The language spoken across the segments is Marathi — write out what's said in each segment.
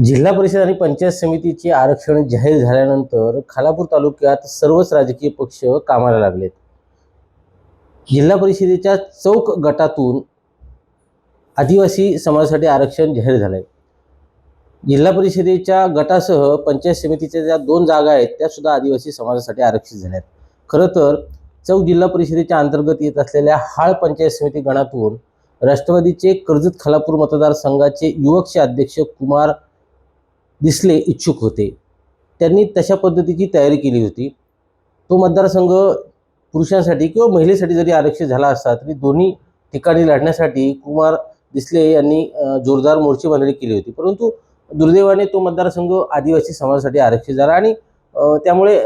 जिल्हा परिषद आणि पंचायत समितीचे आरक्षण जाहीर झाल्यानंतर खालापूर तालुक्यात सर्वच राजकीय पक्ष कामाला लागलेत. जिल्हा परिषदेच्या चौक गटातून आदिवासी समाजासाठी आरक्षण जाहीर झालं आहे जिल्हा परिषदेच्या गटासह पंचायत समितीच्या ज्या दोन जागा आहेत त्या सुद्धा आदिवासी समाजासाठी आरक्षित झाल्या आहेत खरं तर चौक जिल्हा परिषदेच्या अंतर्गत येत असलेल्या हाळ पंचायत समिती गणातून राष्ट्रवादीचे कर्जत खालापूर मतदारसंघाचे युवकचे अध्यक्ष कुमार दिसले इच्छुक होते. त्यांनी तशा पद्धतीची तयारी केली होती. तो मतदारसंघ पुरुषांसाठी किंवा महिलेसाठी जरी आरक्षित झाला असता तरी दोन्ही ठिकाणी लढण्यासाठी कुमार दिसले यांनी जोरदार मोर्चेबांधणी केली होती. परंतु दुर्दैवाने तो मतदारसंघ आदिवासी समाजासाठी आरक्षित झाला आणि त्यामुळे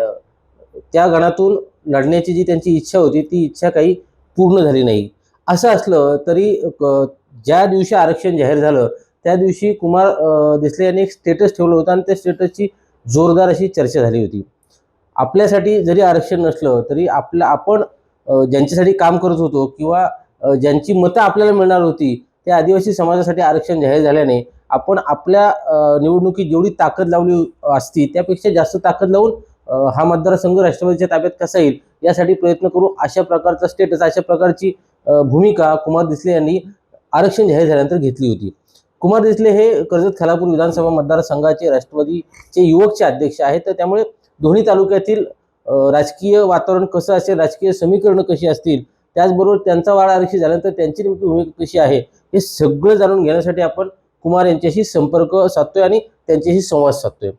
त्या गणातून लढण्याची जी त्यांची इच्छा होती ती इच्छा काही पूर्ण झाली नाही. असं असलं तरी क- ज्या दिवशी आरक्षण जाहीर झालं त्या दिवशी कुमार देसले यांनी एक स्टेटस ठेवलं होतं आणि त्या स्टेटसची जोरदार अशी चर्चा झाली होती. आपल्यासाठी जरी आरक्षण नसलं तरी आपलं आपण ज्यांच्यासाठी काम करत होतो किंवा ज्यांची मतं आपल्याला मिळणार होती त्या आदिवासी समाजासाठी आरक्षण जाहीर झाल्याने आपण आपल्या निवडणुकीत जेवढी ताकद लावली असती त्यापेक्षा जास्त ताकद लावून हा मतदारसंघ राष्ट्रवादीच्या ताब्यात कसा येईल यासाठी प्रयत्न करू अशा प्रकारचा स्टेटस अशा प्रकारची भूमिका कुमार दिसले यांनी आरक्षण जाहीर झाल्यानंतर घेतली होती. कुमार दिसले हे कर्जत खालापूर विधानसभा मतदारसंघाचे राष्ट्रवादीचे युवकचे अध्यक्ष आहेत. तर त्यामुळे दोन्ही तालुक्यातील राजकीय वातावरण कसं असेल राजकीय समीकरणं कशी असतील त्याचबरोबर त्यांचा वाढ आरक्षित झाल्यानंतर त्यांची नेमकी भूमिका कशी आहे हे सगळं जाणून घेण्यासाठी आपण कुमार यांच्याशी संपर्क साधतोय आणि त्यांच्याशी संवाद साधतोय.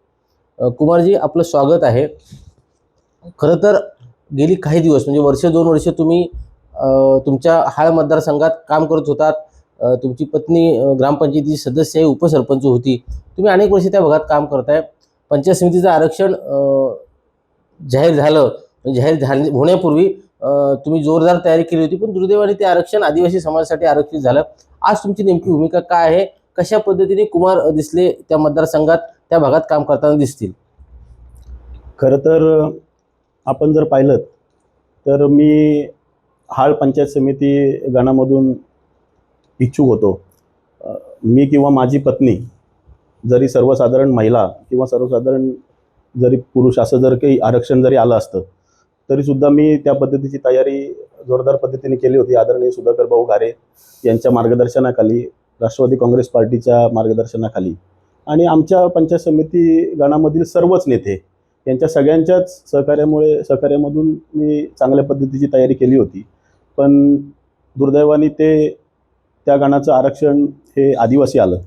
कुमारजी आपलं स्वागत आहे. खरं तर गेली काही दिवस म्हणजे वर्ष दोन वर्ष तुम्ही तुमच्या हाळ मतदारसंघात काम करत होतात. तुमची पत्नी ग्रामपंचायतीची सदस्य आहे उपसरपंच होती. तुम्ही अनेक वर्ष त्या भागात काम करताय. पंचायत समितीचं आरक्षण जाहीर झालं. म्हणजे जाहीर झाले होण्यापूर्वी तुम्ही जोरदार तयारी केली होती पण दुर्दैवाने ते आरक्षण आदिवासी समाजासाठी आरक्षित झालं. आज तुमची नेमकी भूमिका काय आहे? कशा पद्धतीने कुमार दिसले त्या मतदारसंघात त्या भागात काम करताना दिसतील? खरं तर आपण जर पाहिलं तर मी हाळ पंचायत समिती गणामधून इच्छुक होतो. मी किंवा माझी पत्नी जरी सर्वसाधारण महिला किंवा सर्वसाधारण जरी पुरुष असं जर काही आरक्षण जरी आलं असतं तरीसुद्धा मी त्या पद्धतीची तयारी जोरदार पद्धतीने केली होती. आदरणीय सुधाकर भाऊ घारे यांच्या मार्गदर्शनाखाली राष्ट्रवादी काँग्रेस पार्टीच्या मार्गदर्शनाखाली आणि आमच्या पंचायत समिती गणामधील सर्वच नेते यांच्या सगळ्यांच्याच सहकार्यामुळे सहकार्यामधून मी चांगल्या पद्धतीची तयारी केली होती. पण दुर्दैवाने ते त्या गणाचं आरक्षण हे आदिवासी आलं.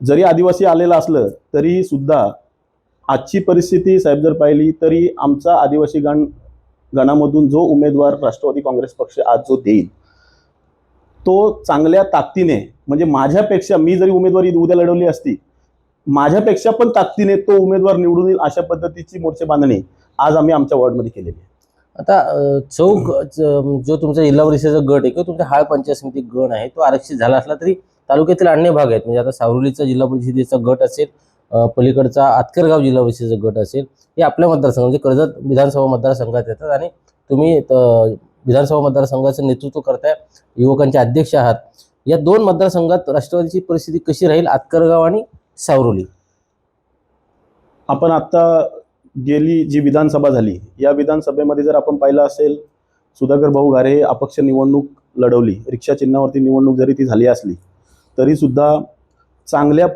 जरी आदिवासी आलेलं असलं तरी सुद्धा आजची परिस्थिती साहेब जर पाहिली तरी आमचा आदिवासी गण गणामधून जो उमेदवार राष्ट्रवादी काँग्रेस पक्ष आज जो देईल तो चांगल्या ताकदीने म्हणजे माझ्यापेक्षा मी जरी उमेदवारी उद्या लढवली असती माझ्यापेक्षा पण ताकदीने तो उमेदवार निवडून येईल अशा पद्धतीची मोर्चे बांधणी आज आम्ही आमच्या वॉर्डमध्ये केलेली आहे. आता चौक जो तुमचा जिल्हा परिषदेचा गट आहे किंवा तुमच्या हाळ पंचायत समिती गण आहे तो आरक्षित झाला असला तरी तालुक्यातील अन्य भाग आहेत. म्हणजे आता सावरुलीचा जिल्हा परिषदेचा गट असेल पलीकडचा आतकरगाव जिल्हा परिषदेचा गट असेल हे आपल्या मतदारसंघ म्हणजे कर्जत विधानसभा मतदारसंघात येतात आणि तुम्ही विधानसभा मतदारसंघाचं नेतृत्व करताय युवकांचे अध्यक्ष आहात. या दोन मतदारसंघात राष्ट्रवादीची परिस्थिती कशी राहील आतकरगाव आणि सावरुली आपण आत्ता गेली जी विधानसभा झाली या विधानसभेमध्ये जर आपण पाहिलं असेल सुधाकर भाऊ घारे हे अपक्ष निवडणूक लढवली रिक्षा चिन्हावरती निवडणूक जरी ती झाली असली तरीसुद्धा चांगल्या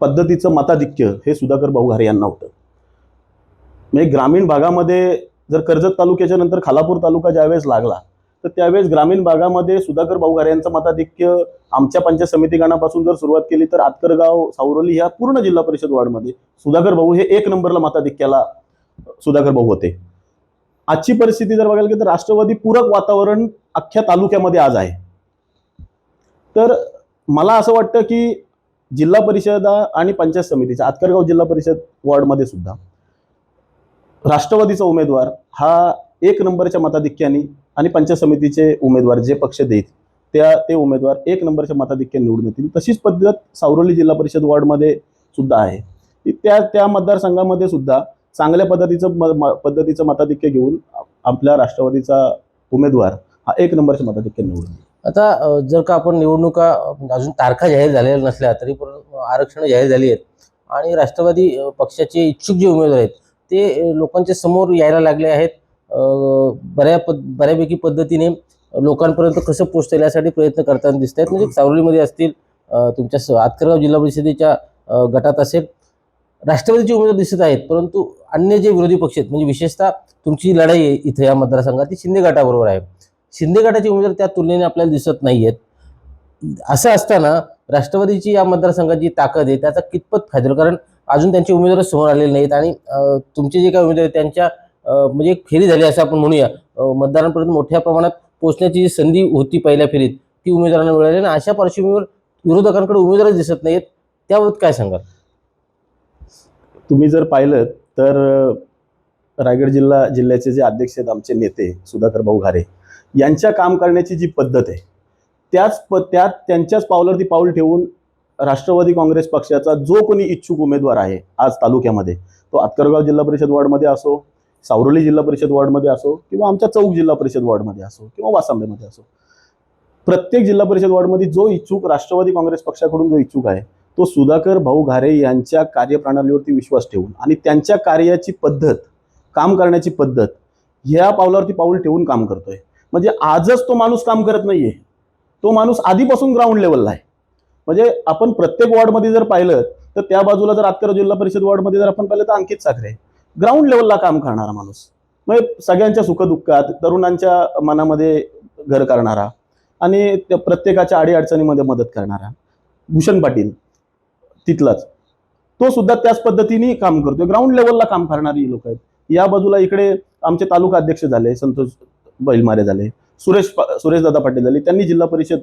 पद्धतीचं मताधिक्य हे सुधाकर भाऊ घारे यांना होतं. म्हणजे ग्रामीण भागामध्ये जर कर्जत तालुक्याच्या नंतर खालापूर तालुका ज्यावेळेस लागला तर त्यावेळेस ग्रामीण भागामध्ये सुधाकर भाऊ यांचं मताधिक्य आमच्या पंचायत समिती गणापासून जर सुरुवात केली तर आतकरगाव सावरोली ह्या पूर्ण जिल्हा परिषद वार्डमध्ये सुधाकर भाऊ हे एक नंबरला मताधिक्याला सुधाकर भाऊ होते. आजची परिस्थिती जर बघायला गेली तर राष्ट्रवादी पूरक वातावरण अख्ख्या तालुक्यामध्ये आज आहे. तर मला असं वाटतं की जिल्हा परिषदा आणि पंचायत समितीच्या आतकरगाव जिल्हा परिषद वॉर्डमध्ये सुद्धा राष्ट्रवादीचा उमेदवार हा एक नंबरच्या मताधिक्याने आणि पंचायत समितीचे उमेदवार जे पक्ष देत त्या ते उमेदवार एक नंबरच्या मताधिक्य निवडून येतील. तशीच पद्धत सावरोली जिल्हा परिषद वॉर्डमध्ये सुद्धा आहे. त्या त्या मतदारसंघामध्ये सुद्धा चांगल्या पद्धतीचं म म- पद्धतीचं मताधिक्य घेऊन आपल्या राष्ट्रवादीचा उमेदवार हा एक नंबरच्या मताधिक्य निवडून आता जर का आपण निवडणुका म्हणजे अजून तारखा जाहीर झालेल्या नसल्या तरी पण आरक्षण जाहीर झाली आहेत. आणि राष्ट्रवादी पक्षाचे इच्छुक जे उमेदवार आहेत ते लोकांच्या समोर यायला लागले आहेत. बऱ्या पद बऱ्यापैकी पद्धतीने लोकांपर्यंत कसं पोचता येईल यासाठी प्रयत्न करताना दिसत आहेत म्हणजे सावलीमध्ये असतील तुमच्या स आतकरगाव जिल्हा परिषदेच्या गटात असेल राष्ट्रवादीचे उमेदवार दिसत आहेत परंतु अन्य जे विरोधी पक्ष आहेत म्हणजे विशेषतः तुमची लढाई आहे इथे या मतदारसंघात ती शिंदे गटाबरोबर आहे. शिंदे गटाचे उमेदवार त्या तुलनेने आपल्याला दिसत नाही आहेत असं असताना राष्ट्रवादीची या मतदारसंघाची ताकद आहे त्याचा कितपत फायदा कारण अजून त्यांचे उमेदवार समोर आलेले नाहीत आणि तुमचे जे काही उमेदवार आहेत त्यांच्या म्हणजे एक फेरी झाली असं आपण म्हणूया. मतदारांपर्यंत मोठ्या प्रमाणात पोहोचण्याची जी संधी होती पहिल्या फेरीत ती उमेदवारांना मिळाली आणि अशा पार्श्वभूमीवर विरोधकांकडे उमेदवारच दिसत नाहीत त्याबाबत काय सांगाल? तुम्ही जर पाहिलं तर रायगड जिल्हा जिल्ह्याचे जे अध्यक्ष आहेत आमचे नेते सुधाकर भाऊ घारे यांच्या काम करण्याची जी पद्धत आहे त्याच प त्यात त्यांच्याच पावलावरती पाऊल ठेवून राष्ट्रवादी काँग्रेस पक्षाचा जो कोणी इच्छुक उमेदवार आहे आज तालुक्यामध्ये तो आतकरगाव जिल्हा परिषद वॉर्डमध्ये असो सावरोली जिल्हा परिषद वॉर्डमध्ये असो किंवा आमच्या चौक जिल्हा परिषद वॉर्डमध्ये असो किंवा वासांबेमध्ये असो प्रत्येक जिल्हा परिषद वॉर्डमध्ये जो इच्छुक राष्ट्रवादी काँग्रेस पक्षाकडून जो इच्छुक आहे तो सुधाकर भाऊ घारे यांच्या कार्यप्रणालीवरती विश्वास ठेवून आणि त्यांच्या कार्याची पद्धत काम करण्याची पद्धत ह्या पावलावरती पाऊल ठेवून काम करतोय. म्हणजे आजच तो माणूस काम करत नाहीये. तो माणूस आधीपासून ग्राउंड लेवलला आहे. म्हणजे आपण प्रत्येक वॉर्डमध्ये जर पाहिलं तर त्या बाजूला जर आतकर जिल्हा परिषद वॉर्डमध्ये जर आपण पाहिलं तर अंकित साखरे ग्राउंड लेवलला काम करणारा माणूस. म्हणजे सगळ्यांच्या सुखदुःखात तरुणांच्या मनामध्ये घर करणारा आणि त्या प्रत्येकाच्या अडीअडचणीमध्ये मदत करणारा. भूषण पाटील तिथलाच. तो सुद्धा त्याच पद्धतीने काम करतोय. ग्राउंड लेवलला काम करणारी लोक आहेत. या बाजूला इकडे आमचे तालुका अध्यक्ष झाले संतोष बैलमारे झाले सुरेश पा- सुरेशदादा पाटील झाले. त्यांनी जिल्हा परिषद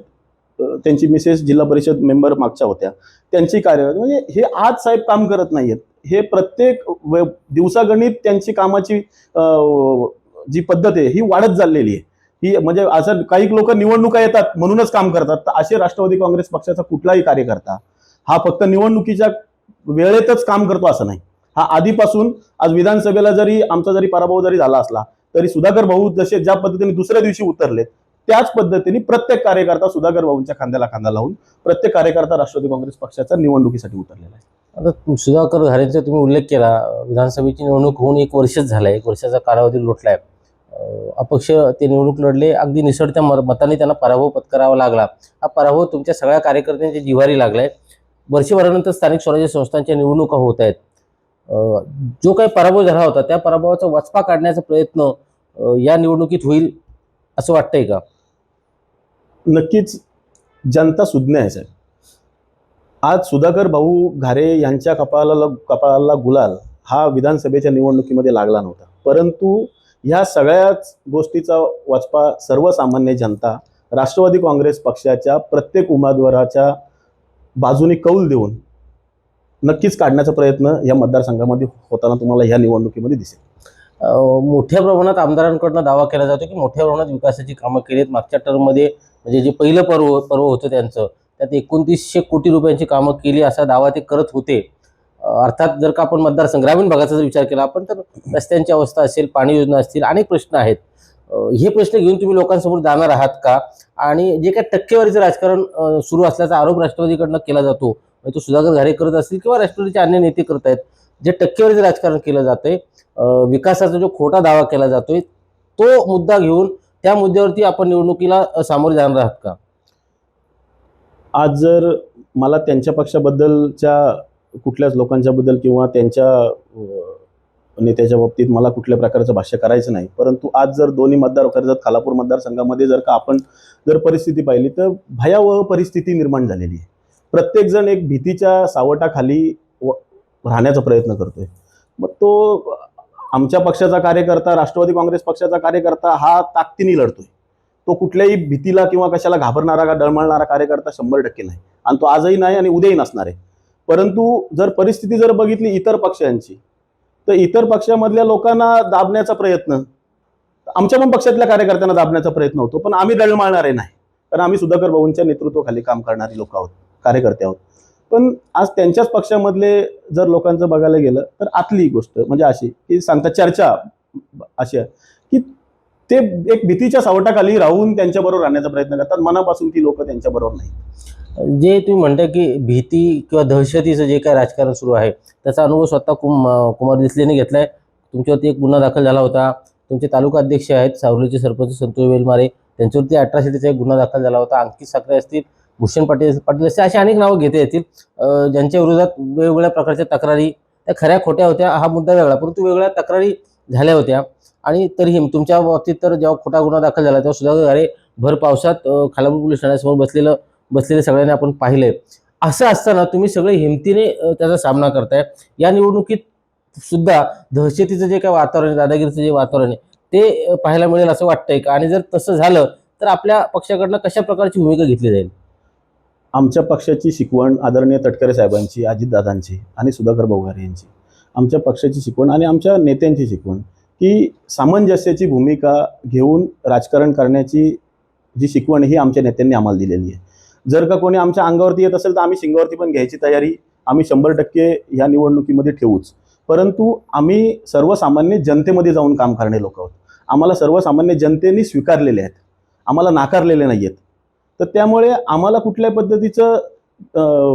त्यांची मिसेस जिल्हा परिषद मेंबर मागच्या होत्या. त्यांची कार्य म्हणजे हे आज साहेब काम करत नाहीयेत. हे प्रत्येक दिवसागणित त्यांची कामाची जी पद्धत आहे ही वाढत चाललेली आहे. ही म्हणजे असं काही लोक निवडणुका येतात म्हणूनच काम करतात. तर असे राष्ट्रवादी काँग्रेस पक्षाचा कुठलाही कार्यकर्ता हा फक्त निवडणुकीच्या वेळेतच काम करतो असं नाही. हा आधीपासून आज विधानसभेला जरी आमचा जरी पराभव जरी झाला असला तरी सुधाकर भाऊ जसे ज्या पद्धतीने दुसऱ्या दिवशी उतरलेत त्याच पद्धतीने प्रत्येक कार्यकर्ता सुधाकर बाबूंच्या खांद्याला खांदा लावून प्रत्येक कार्यकर्ता राष्ट्रवादी काँग्रेस पक्षाचा निवडणुकीसाठी उतरलेला आहे. आता सुधाकर घारेंचा तुम्ही उल्लेख केला विधानसभेची निवडणूक होऊन एक वर्षच झालं एक वर्षाचा कालावधी लोटलाय. अपक्ष ते निवडणूक लढले अगदी निसटत्या म- मताने त्यांना पराभव पत्करावा लागला. हा पराभव तुमच्या सगळ्या कार्यकर्त्यांच्या जिव्हारी लागलाय. वर्षभरानंतर स्थानिक स्वराज्य संस्थांच्या निवडणुका होत आहेत. जो काही पराभव झाला होता त्या पराभवाचा वचपा काढण्याचा प्रयत्न या निवडणुकीत होईल असं वाटतंय का? नक्कीच जनता सुज्ञ आहे साहेब. आज सुधाकर भाऊ घारे यांच्या कपाळाला कपाळाला गुलाल हा विधानसभेच्या निवडणुकीमध्ये लागला नव्हता. परंतु ह्या सगळ्याच गोष्टीचा वाचपा सर्वसामान्य जनता राष्ट्रवादी काँग्रेस पक्षाच्या प्रत्येक उमेदवाराच्या बाजूने कौल देऊन नक्कीच काढण्याचा प्रयत्न या मतदारसंघामध्ये होताना तुम्हाला ह्या निवडणुकीमध्ये दिसेल. मोठ्या प्रमाणात आमदारांकडनं दावा केला जातो की मोठ्या प्रमाणात विकासाची कामं केली आहेत मागच्या टर्ममध्ये म्हणजे जे पहिलं पर्व पर्व होतं त्यांचं त्यात एकोणतीसशे कोटी रुपयांची कामं केली असा दावा ते करत होते. अर्थात जर का आपण मतदारसंघ ग्रामीण भागाचा जर विचार केला आपण तर रस्त्यांची अवस्था असेल पाणी योजना असतील अनेक प्रश्न आहेत. हे प्रश्न घेऊन तुम्ही लोकांसमोर जाणार आहात का? आणि जे काही टक्केवारीचं राजकारण सुरू असल्याचा आरोप राष्ट्रवादीकडनं केला जातो म्हणजे तो सुधाकर घारे करत असतील किंवा राष्ट्रवादीचे अन्य नेते करत आहेत जे टक्केवारीचं राजकारण केलं जातंय विकासाचा जो खोटा दावा केला जातोय तो मुद्दा घेऊन त्या मुद्द्यावरती आपण निवडणुकीला सामोरे जाणार आहात का? आज जर मला त्यांच्या पक्षाबद्दलच्या कुठल्याच लोकांच्याबद्दल किंवा त्यांच्या नेत्याच्या बाबतीत मला कुठल्या प्रकारचं भाष्य करायचं नाही. परंतु आज जर दोन्ही मतदार कर्जत खालापूर मतदारसंघामध्ये जर का आपण जर परिस्थिती पाहिली तर भयावह परिस्थिती निर्माण झालेली आहे. प्रत्येकजण एक भीतीच्या सावटाखाली राहण्याचा प्रयत्न करतोय. मग तो आमच्या पक्षाचा कार्यकर्ता राष्ट्रवादी काँग्रेस पक्षाचा कार्यकर्ता हा ताकदीने लढतोय. तो कुठल्याही भीतीला किंवा कशाला घाबरणारा का डळमळणारा कार्यकर्ता शंभर टक्के नाही. आणि तो आजही नाही आणि उद्याही नसणार आहे. परंतु जर परिस्थिती जर बघितली इतर पक्षांची तर इतर पक्षामधल्या लोकांना दाबण्याचा प्रयत्न आमच्या पण पक्षातल्या कार्यकर्त्यांना दाबण्याचा प्रयत्न होतो पण आम्ही दळमळणारे नाही. कारण आम्ही सुधाकर भाऊंच्या नेतृत्वाखाली काम करणारी लोक आहोत कार्यकर्ते आहोत. पण आज त्यांच्याच पक्षामधले जर लोकांचं बघायला गेलं तर आतली गोष्ट म्हणजे अशी की सांगता चर्चा अशी आहे की ते एक भीतीच्या सावटाखाली राहून त्यांच्याबरोबर राहण्याचा प्रयत्न करतात. मनापासून ती लोक त्यांच्याबरोबर नाही जे तुम्ही म्हणता की भीती किंवा दहशतीचं जे काय राजकारण सुरू आहे त्याचा अनुभव स्वतः कुम कुमार दिसलेने घेतलाय. तुमच्यावरती एक गुन्हा दाखल झाला होता. तुमचे तालुका अध्यक्ष आहेत सावलीचे सरपंच संतोष वेलमारे. त्यांच्यावरती अठराशेचा एक गुन्हा दाखल झाला होता. अंकित साखरे असतील भूषण पाटील पाटील असे अशी अनेक नावं घेता येतील. ज्यांच्या विरोधात वेगवेगळ्या प्रकारच्या तक्रारी त्या खऱ्या खोट्या होत्या हा मुद्दा वेगळा. परंतु वेगवेगळ्या तक्रारी झाल्या होत्या. आणि तरीही तुमच्या बाबतीत तर जेव्हा खोटा गुन्हा दाखल झाला तेव्हा सुधाकर घारे भर पावसात खालापूर पोलीस ठाण्यासमोर बसलेलं बसलेले सगळ्यांनी आपण पाहिलंय. असं असताना तुम्ही सगळे हिमतीने त्याचा सामना करताय. या निवडणुकीत सुद्धा दहशतीचं जे काय वातावरण आहे दादागिरीचं जे वातावरण आहे ते पाहायला मिळेल असं वाटतंय का? आणि जर तसं झालं तर आपल्या पक्षाकडनं कशा प्रकारची भूमिका घेतली जाईल? आमच्या पक्षाची शिकवण आदरणीय तटकरे साहेबांची अजितदादांची आणि सुधाकर बवघारे यांची. आमच्या पक्षाची शिकवण आणि आमच्या नेत्यांची शिकवण. की सामंजस्याची भूमिका घेऊन राजकारण करण्याची जी शिकवण ही आमच्या नेत्यांनी आम्हाला दिलेली आहे. जर का कोणी आमच्या अंगावरती येत असेल तर आम्ही शिंगावरती पण घ्यायची तयारी आम्ही शंभर टक्के ह्या निवडणुकीमध्ये ठेवूच. परंतु आम्ही सर्वसामान्य जनतेमध्ये जाऊन काम करणे लोक आहोत. आम्हाला सर्वसामान्य जनतेने स्वीकारलेले आहेत. आम्हाला नाकारलेले नाही आहेत तर त्यामुळे आम्हाला कुठल्या पद्धतीचं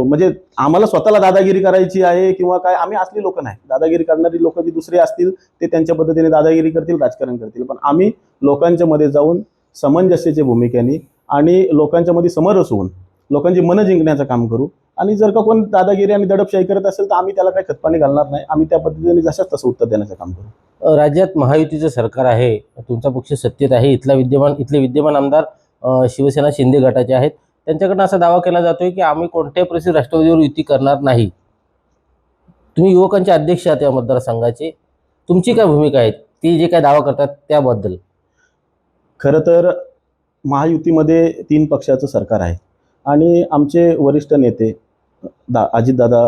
म्हणजे आम्हाला स्वतःला दादागिरी करायची आहे किंवा काय आम्ही असली लोक नाही. दादागिरी करणारी लोक जी दुसरी असतील ते त्यांच्या पद्धतीने दादागिरी करतील राजकारण करतील. पण आम्ही लोकांच्या मध्ये जाऊन समंजस्याच्या भूमिकेने आणि लोकांच्या मध्ये समरस होऊन लोकांची मनं जिंकण्याचं काम करू. आणि जर का कोण दादागिरी आणि दडपशाही करत असेल तर आम्ही त्याला काही खतपाणी घालणार नाही. आम्ही त्या पद्धतीने जशाच तसं उत्तर देण्याचं काम करू. राज्यात महायुतीचं सरकार आहे. तुमचा पक्ष सत्तेत आहे. इथला विद्यमान इथले विद्यमान आमदार शिवसेना शिंदे गटाचे आहेत. त्यांच्याकडनं असा दावा केला जातोय की आम्ही कोणत्याही परिस्थितीत राष्ट्रवादीवर युती करणार नाही. तुम्ही युवकांचे अध्यक्ष आहात या मतदारसंघाचे. तुमची काय भूमिका आहे? ती जे काय दावा करतात त्याबद्दल. खरं तर महायुतीमध्ये तीन पक्षाचं सरकार आहे. आणि आमचे वरिष्ठ नेते दा अजितदादा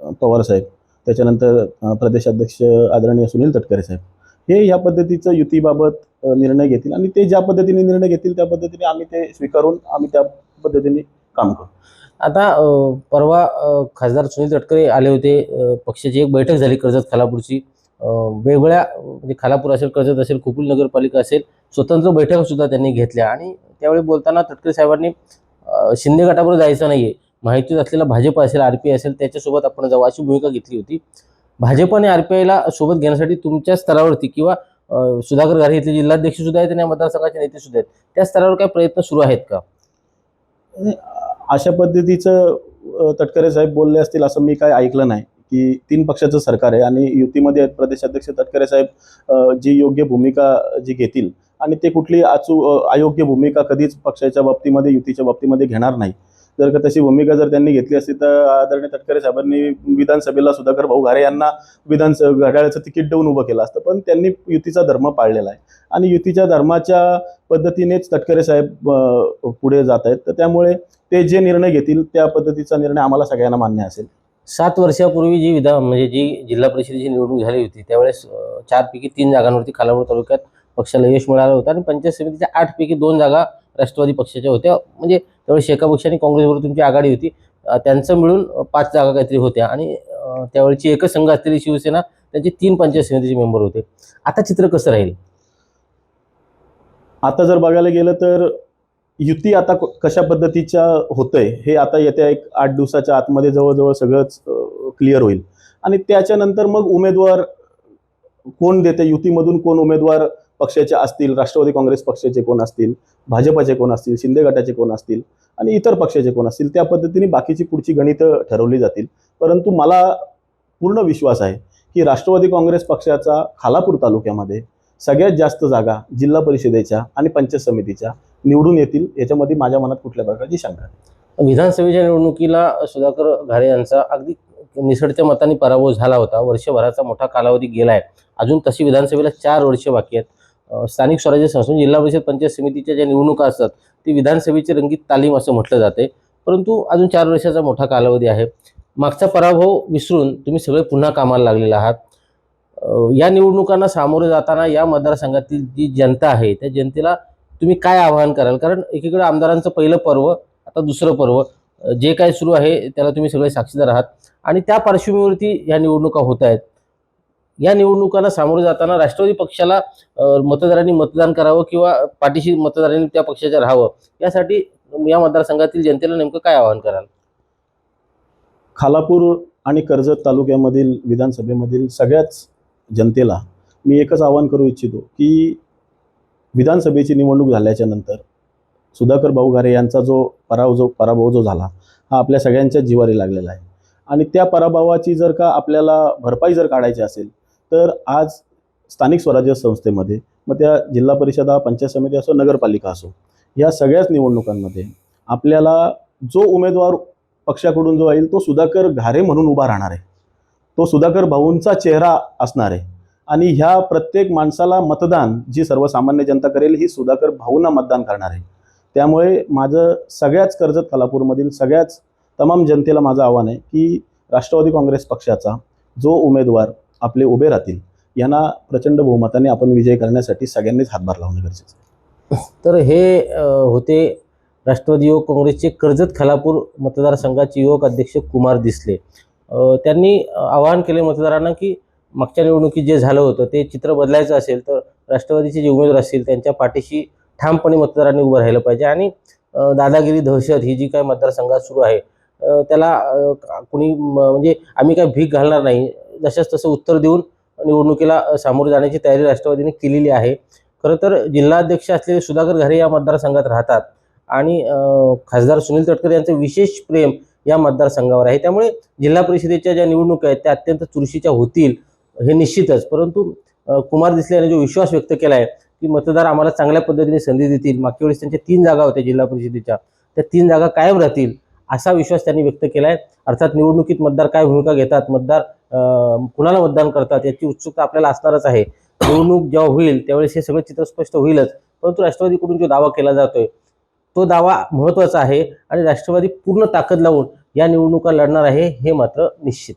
पवार पवारसाहेब त्याच्यानंतर प्रदेशाध्यक्ष आदरणीय सुनील तटकरे साहेब. हे या पद्धतीचं युतीबाबत निर्णय घेतील आणि ते ज्या पद्धतीने निर्णय घेतील त्या पद्धतीने आम्ही ते स्वीकारून आम्ही त्या पद्धतीने काम करू. आता परवा खासदार सुनील तटकरे आले होते पक्षाची एक बैठक झाली कर्जत खालापूरची. वेगवेगळ्या म्हणजे खालापूर असेल कर्जत असेल कुपील नगरपालिका असेल स्वतंत्र बैठका सुद्धा त्यांनी घेतल्या. आणि त्यावेळी बोलताना तटकरे साहेबांनी शिंदे गटाबरोबर जायचं नाहीये. माहितीत असलेला भाजप असेल आर पी असेल त्याच्यासोबत आपण जाऊ अशी भूमिका घेतली होती. भाजप आणि आर पी आयला सोबत घेण्यासाठी तुमच्या स्तरावरती किंवा सुधाकर गारे इथले जिल्हाध्यक्ष सुद्धा आहेत आणि या मतदारसंघाचे नेते सुद्धा आहेत. त्या स्तरावर काय प्रयत्न सुरू आहेत का? अशा पद्धतीचं तटकरे साहेब बोलले असतील असं मी काय ऐकलं नाही की तीन पक्षाचं सरकार आहे आणि युतीमध्ये प्रदेशाध्यक्ष तटकरे साहेब जी योग्य भूमिका जी घेतील आणि ते कुठली अचू अयोग्य भूमिका कधीच पक्षाच्या बाबतीमध्ये युतीच्या बाबतीमध्ये घेणार नाही. जर का तशी भूमिका जर त्यांनी घेतली असती तर आदरणीय तटकरे साहेबांनी विधानसभेला सुधाकर भाऊ घारे यांना विधान घड्याळाचं तिकीट देऊन उभं केलं असतं. पण त्यांनी युतीचा धर्म पाळलेला आहे. आणि युतीच्या धर्माच्या पद्धतीनेच तटकरे साहेब पुढे जात आहेत. तर त्यामुळे ते जे निर्णय घेतील त्या पद्धतीचा निर्णय आम्हाला सगळ्यांना मान्य असेल. सात वर्षापूर्वी जी विधान म्हणजे जी जिल्हा परिषदेची निवडणूक झाली होती त्यावेळेस चार चारपैकी तीन जागांवरती खालापूर तालुक्यात पक्षाला यश मिळालं होतं. आणि पंचायत समितीच्या आठपैकी दोन जागा राष्ट्रवादी पक्षाच्या होत्या म्हणजे त्यावेळेस शेका पक्ष आणि काँग्रेसबरोबर तुमची आघाडी होती. त्यांचं मिळून पाच जागा काहीतरी होत्या. आणि त्यावेळची एकच संघ असलेली शिवसेना त्यांचे तीन पंचायत समितीचे मेंबर होते. आता चित्र कसं राहील? आता जर बघायला गेलं तर युती आता कशा पद्धतीच्या होतंय हे आता येत्या एक आठ दिवसाच्या आतमध्ये जवळजवळ सगळंच क्लिअर होईल. आणि त्याच्यानंतर मग उमेदवार कोण देते? युतीमधून कोण उमेदवार पक्षाचे असतील राष्ट्रवादी काँग्रेस पक्षाचे कोण असतील भाजपचे कोण असतील शिंदे गटाचे कोण असतील आणि इतर पक्षाचे कोण असतील त्या पद्धतीने बाकीची पुढची गणितं ठरवली जातील. परंतु मला पूर्ण विश्वास आहे की राष्ट्रवादी काँग्रेस पक्षाचा खालापूर तालुक्यामध्ये सगळ्यात जास्त जागा जिल्हा परिषदेच्या आणि पंचायत समितीच्या निवडून येतील याच्यामध्ये माझ्या मनात कुठल्या प्रकारची शंका नाही. विधानसभेच्या निवडणुकीला सुधाकर घारे यांचा अगदी निसडत्या मताने पराभव झाला होता. वर्षभराचा मोठा कालावधी गेला आहे अजून तशी विधानसभेला चार वर्ष बाकी आहेत. स्थानिक स्वराज्य संस्था जिल्हा परिषद पंचायत समितीच्या ज्या निवडणुका असतात ती विधानसभेची रंगीत तालीम असं म्हटलं जाते. परंतु अजून चार वर्षाचा मोठा कालावधी आहे. मागचा पराभव विसरून तुम्ही सगळे पुन्हा कामाला लागलेले आहात. या निवडणुकांना सामोरे जाताना या मतदारसंघातील जी जनता आहे त्या जनतेला तुम्ही काय आवाहन कराल? कारण एकीकडे आमदारांचं पहिलं पर्व आता दुसरं पर्व जे काय सुरू आहे त्याला तुम्ही सगळे साक्षीदार आहात. आणि त्या पार्श्वभूमीवरती या निवडणुका होत आहेत. या निवडणुकांना सामोरे जाताना राष्ट्रवादी पक्षाला मतदारांनी मतदान करावं किंवा पाठीशी मतदारांनी त्या पक्षाच्या राहावं? यासाठी या मतदारसंघातील जनतेला नेमकं काय आवाहन कराल? खालापूर आणि कर्जत तालुक्यामधील विधानसभेमधील सगळ्याच जनतेला मी एकच आवाहन करू इच्छितो की विधानसभेची निवडणूक झाल्याच्यानंतर सुधाकर भाऊ घारे यांचा जो पराभव जो पराभव जो झाला हा आपल्या सगळ्यांच्याच जिवारी लागलेला आहे. आणि त्या पराभवाची जर का आपल्याला भरपाई जर काढायची असेल तर आज स्थानिक स्वराज्य संस्थेमध्ये मग त्या जिल्हा परिषदा पंचायत समिती असो नगरपालिका असो या सगळ्याच निवडणुकांमध्ये आपल्याला जो उमेदवार पक्षाकडून जो येईल तो सुधाकर घारे म्हणून उभा राहणार आहे. तो सुधाकर भाऊंचा चेहरा असणार आहे. आणि ह्या प्रत्येक माणसाला मतदान जी सर्वसामान्य जनता करेल ही सुधाकर भाऊंना मतदान करणार आहे. त्यामुळे माझं सगळ्याच कर्जत खालापूरमधील सगळ्याच तमाम जनतेला माझं आव्हान आहे की राष्ट्रवादी काँग्रेस पक्षाचा जो उमेदवार आपले उभे राहतील. यांना प्रचंड बहुमताने आपण विजय करण्यासाठी सगळ्यांनीच हातभार लावणं गरजेचं तर हे होते राष्ट्रवादी युवक काँग्रेसचे कर्जत खालापूर मतदारसंघाचे युवक अध्यक्ष कुमार दिसले. त्यांनी आवाहन केले मतदारांना की मागच्या निवडणुकीत जे झालं होतं ते चित्र बदलायचं असेल तर राष्ट्रवादीचे जे उमेदवार असतील त्यांच्या पाठीशी ठामपणे मतदारांनी उभं राहिलं पाहिजे. आणि दादागिरी दहशत ही जी काय मतदारसंघात सुरू आहे त्याला कुणी म्हणजे आम्ही काय भीक घालणार नाही जशाच तसं उत्तर देऊन निवडणुकीला सामोरं जाण्याची तयारी राष्ट्रवादीने केलेली आहे. खरं तर जिल्हाध्यक्ष असलेले सुधाकर घरे या मतदारसंघात राहतात आणि खासदार सुनील तटकर यांचं विशेष प्रेम या मतदारसंघावर आहे. त्यामुळे जिल्हा परिषदेच्या ज्या निवडणुका आहेत त्या अत्यंत चुरशीच्या होतील हे निश्चितच. परंतु कुमार दिसले यांनी जो विश्वास व्यक्त केला आहे की मतदार आम्हाला चांगल्या पद्धतीने संधी देतील. मागच्या वेळेस त्यांच्या तीन जागा होत्या जिल्हा परिषदेच्या. त्या तीन जागा कायम राहतील. असा विश्वास त्यांनी व्यक्त केला आहे अर्थात निवडणुकीत मतदार काय भूमिका घेतात? मतदार कुणाला मतदान करतात याची उत्सुकता आपल्याला असणारच आहे. निवडणूक जेव्हा होईल त्यावेळेस हे सगळं चित्र स्पष्ट होईलच. परंतु राष्ट्रवादीकडून जो दावा केला जातोय तो दावा महत्त्वाचा आहे आणि राष्ट्रवादी पूर्ण ताकद लावून या निवडणुका लढणार आहे हे मात्र निश्चित.